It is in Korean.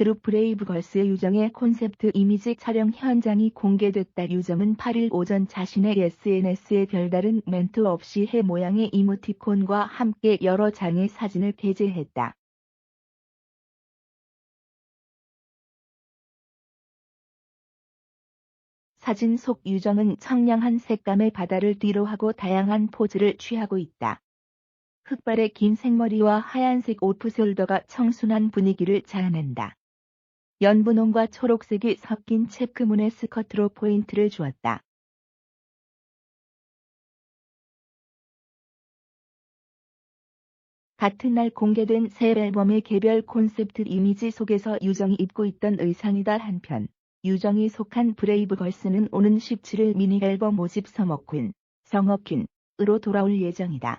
그룹 브레이브걸스의 유정의 콘셉트 이미지 촬영 현장이 공개됐다. 유정은 8일 오전 자신의 SNS에 별다른 멘트 없이 해 모양의 이모티콘과 함께 여러 장의 사진을 게재했다. 사진 속 유정은 청량한 색감의 바다를 뒤로 하고 다양한 포즈를 취하고 있다. 흑발의 긴 생머리와 하얀색 오프숄더가 청순한 분위기를 자아낸다. 연분홍과 초록색이 섞인 체크문의 스커트로 포인트를 주었다. 같은 날 공개된 새 앨범의 개별 콘셉트 이미지 속에서 유정이 입고 있던 의상이다 한편 유정이 속한 브레이브걸스는 오는 17일 미니 앨범 모집 서머퀸, 성어퀸으로 돌아올 예정이다.